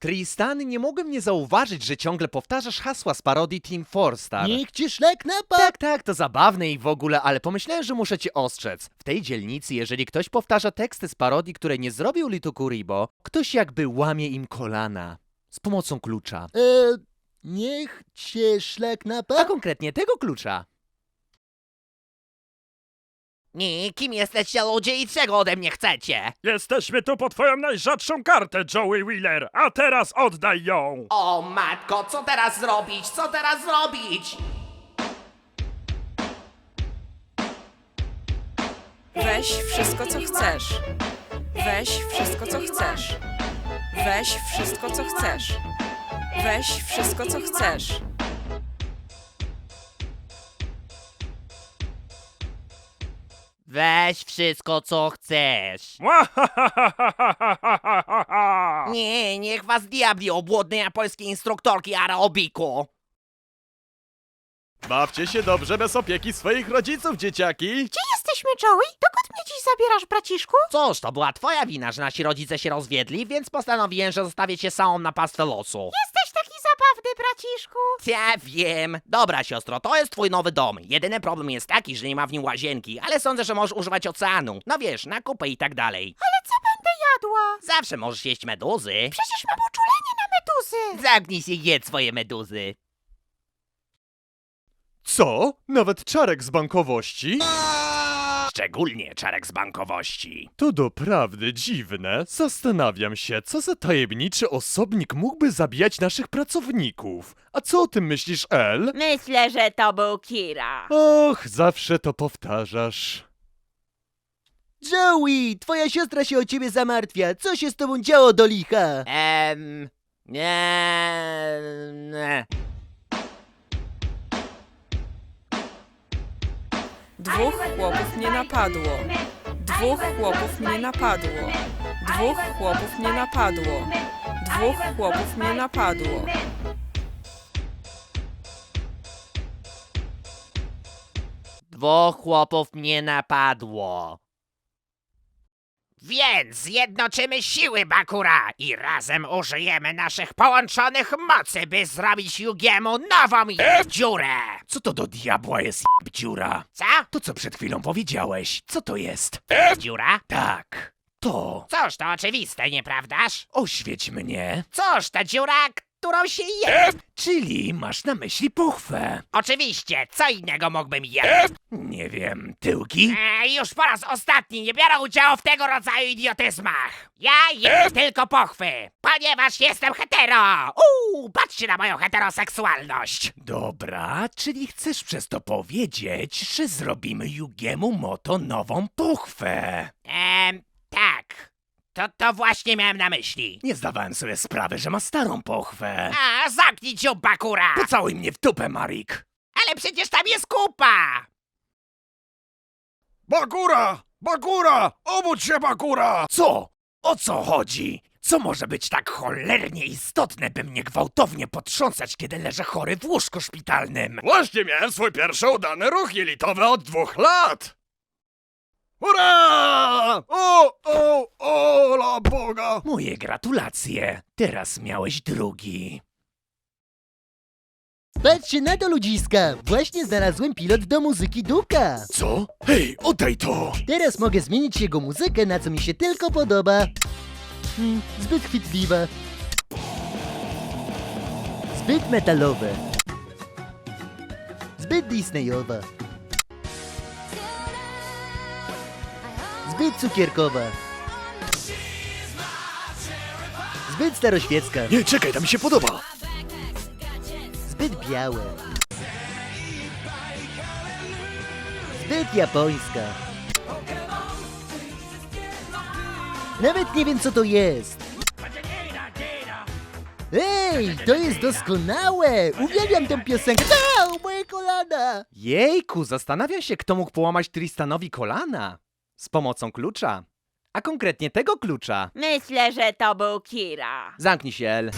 Tristan, nie mogłem nie zauważyć, że ciągle powtarzasz hasła z parodii Team Four Star. Niech ci szlak napadł! Tak, tak, to zabawne i w ogóle, ale pomyślałem, że muszę cię ostrzec. W tej dzielnicy, jeżeli ktoś powtarza teksty z parodii, które nie zrobił Litu Kuribo, ktoś jakby łamie im kolana. Z pomocą klucza. E, niech cię szlak A napadł! konkretnie tego klucza. Nie, kim jesteście ludzie i czego ode mnie chcecie? Jesteśmy tu po twoją najrzadszą kartę, Joey Wheeler, a teraz oddaj ją! O matko, co teraz zrobić? Co teraz zrobić? Weź wszystko, co chcesz. Weź wszystko, co chcesz. Weź wszystko, co chcesz. Weź wszystko, co chcesz. Weź wszystko, co chcesz. Nie, niech was diabli obłudne japońskie instruktorki aerobiku. Bawcie się dobrze bez opieki swoich rodziców, dzieciaki. Gdzie jesteśmy, Joey? Dokąd mnie dziś zabierasz, braciszku? Cóż, to była twoja wina, że nasi rodzice się rozwiedli, więc postanowiłem, że zostawię cię samą na pastwę losu. Jesteś zabawny, braciszku. Ja wiem. Dobra, siostro, to jest twój nowy dom. Jedyny problem jest taki, że nie ma w nim łazienki, ale sądzę, że możesz używać oceanu. No wiesz, na kupę i tak dalej. Ale co będę jadła? Zawsze możesz jeść meduzy. Przecież mam uczulenie na meduzy. Zamknij się i jedz swoje meduzy. Co? Nawet czarek z bankowości? Szczególnie czarek z bankowości. To doprawdy dziwne. Zastanawiam się, co za tajemniczy osobnik mógłby zabijać naszych pracowników. A co o tym myślisz, El? Myślę, że to był Kira. Och, zawsze to powtarzasz. Joey, twoja siostra się o ciebie zamartwia. Co się z tobą działo do licha? Ehm... Nie... nie. Dwóch chłopów mnie napadło. Dwóch chłopów mnie napadło. Dwóch chłopów mnie napadło. Dwóch chłopów mnie napadło. Dwóch chłopów mnie napadło. Więc zjednoczymy siły Bakura i razem użyjemy naszych połączonych mocy, by zrobić Yugiemu nową dziurę. Co to do diabła jest dziura? Co? To, co przed chwilą powiedziałeś, co to jest? Dziura? Tak, to. Cóż, to oczywiste, nieprawdaż? Oświeć mnie. Cóż, to dziura, którą się je. Czyli masz na myśli pochwę. Oczywiście, co innego mógłbym jeść? Nie wiem, tyłki? E, już po raz ostatni nie biorę udziału w tego rodzaju idiotyzmach. Ja jem tylko pochwy, ponieważ jestem hetero. Uuu, patrzcie na moją heteroseksualność. Dobra, czyli chcesz przez to powiedzieć, że zrobimy Jugiemu Moto nową pochwę. Ehm, tak. To, to właśnie miałem na myśli. Nie zdawałem sobie sprawy, że ma starą pochwę. A, zamknij dziób, Bakura! Pocałuj mnie w dupę, Marik. Ale przecież tam jest kupa! Bakura! Bakura! Obudź się, Bakura! Co? O co chodzi? Co może być tak cholernie istotne, by mnie gwałtownie potrząsać, kiedy leżę chory w łóżku szpitalnym? Właśnie miałem swój pierwszy udany ruch jelitowy od dwóch lat! Hurra! O, o, o, la Boga! Moje gratulacje. Teraz miałeś drugi. Patrzcie na to, ludziska. Właśnie znalazłem pilot do muzyki Duka. Co? Hej, oddaj to! Teraz mogę zmienić jego muzykę, na co mi się tylko podoba. Hmm, zbyt chwytliwa. Zbyt metalowa. Zbyt Disneyowa. Zbyt cukierkowa. Zbyt staroświecka. Nie, czekaj, to mi się podoba. Zbyt białe. Zbyt japońska. Nawet nie wiem co to jest. Ej, to jest doskonałe! Uwielbiam tę piosenkę. Au, moje kolana! Jejku, zastanawiam się, kto mógł połamać Tristanowi kolana. Z pomocą klucza. A konkretnie tego klucza. Myślę, że to był Kira. Zamknij się, El.